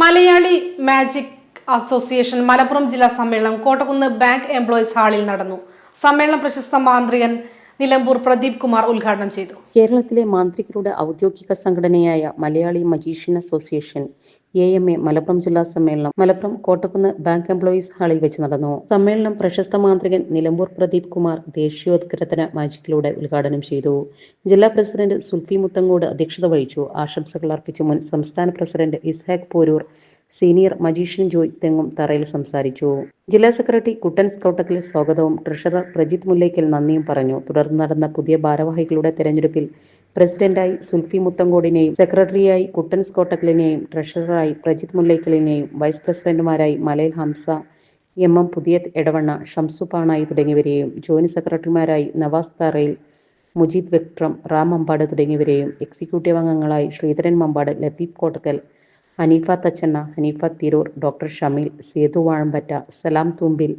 Malayali magic association Malappuram ജില്ലാ സമ്മേളനം Kottakkunnu bank employees ഹാളിൽ നടന്നു. സമ്മേളനം പ്രശസ്ത മാന്ത്രികൻ നിലമ്പൂർ പ്രദീപ് കുമാർ ഉദ്ഘാടനം ചെയ്തു. കേരളത്തിലെ മാന്ത്രികരുടെ ഔദ്യോഗിക സംഘടനയായ Malayali magician association A M A Malappuram ജില്ലാ സമ്മേളനം മലപ്പുറം കോട്ടക്കുന്ന് ബാങ്ക് എംപ്ലോയീസ് ഹാളിൽ വെച്ച് നടന്നു. സമ്മേളനം പ്രശസ്ത മാന്ത്രികൻ നിലമ്പൂർ പ്രദീപ് കുമാർ ദേശീയോദ്ഗ്രഥന മാജിക്കിലൂടെ ഉദ്ഘാടനം ചെയ്തു. ജില്ലാ പ്രസിഡന്റ് സുൽഫി മുത്തങ്ങോട് അധ്യക്ഷത വഹിച്ചു. ആശംസകൾ അർപ്പിച്ച് മുൻ സംസ്ഥാന president Ishaq Poroor senior magician Joy Thengum Tharayil സംസാരിച്ചു. ജില്ലാ സെക്രട്ടറി കുട്ടൻ സ്കൗട്ടക്കിൽ സ്വാഗതവും ട്രഷറർ പ്രജിത് മുല്ലയ്ക്കൽ നന്ദിയും പറഞ്ഞു. തുടർന്ന് നടന്ന പുതിയ ഭാരവാഹികളുടെ തെരഞ്ഞെടുപ്പിൽ പ്രസിഡന്റായി സുൽഫി മുത്തങ്കോടിനെയും സെക്രട്ടറിയായി കുട്ടൻ സ്കോട്ടക്കലിനെയും ട്രഷററായി പ്രജിത് മുല്ലയ്ക്കലിനെയും വൈസ് പ്രസിഡന്റുമാരായി മലയിൽ ഹംസ എം എം പുതിയ എടവണ്ണ ഷംസു പാണായി തുടങ്ങിയവരെയും ജോയിന്റ് സെക്രട്ടറിമാരായി നവാസ് തറയിൽ മുജീദ് വിക്രം റാം മമ്പാട് തുടങ്ങിയവരെയും എക്സിക്യൂട്ടീവ് അംഗങ്ങളായി ശ്രീധരൻ മമ്പാട് ലത്തീഫ് കോട്ടക്കൽ ഹനീഫ തച്ചണ്ണ ഹനീഫ തിരൂർ ഡോക്ടർ ഷമീൽ സേതു വാഴമ്പറ്റ സലാം തുമ്പിൽ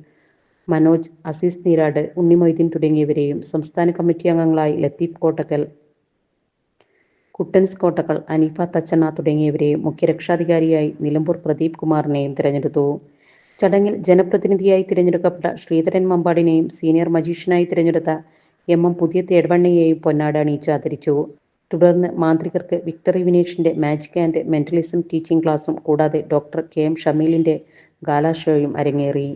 മനോജ് അസീസ് നീരാട് ഉണ്ണി മൊയ്തീൻ തുടങ്ങിയവരെയും സംസ്ഥാന കമ്മിറ്റി അംഗങ്ങളായി ലത്തീഫ് കോട്ടക്കൽ കുട്ടൻസ് കോട്ടക്കൽ അനീഫ തച്ചണ്ണ തുടങ്ങിയവരെയും മുഖ്യ രക്ഷാധികാരിയായി നിലമ്പൂർ പ്രദീപ് കുമാറിനെയും തിരഞ്ഞെടുത്തു. ചടങ്ങിൽ ജനപ്രതിനിധിയായി തിരഞ്ഞെടുക്കപ്പെട്ട ശ്രീധരൻ മമ്പാടിനെയും സീനിയർ മജീഷ്യനായി തിരഞ്ഞെടുത്ത എം എം പുതിയ തേടവണ്ണയെയും പൊന്നാട് അണിയിച്ച് ആദരിച്ചു. തുടർന്ന് മാന്ത്രികർക്ക് വിക്ടറി വിനേഷിന്റെ മാജിക് ആൻഡ് മെന്റലിസം ടീച്ചിംഗ് ക്ലാസും കൂടാതെ ഡോക്ടർ കെ എം ഷമീലിന്റെ ഗാലാ ഷോയും അരങ്ങേറി.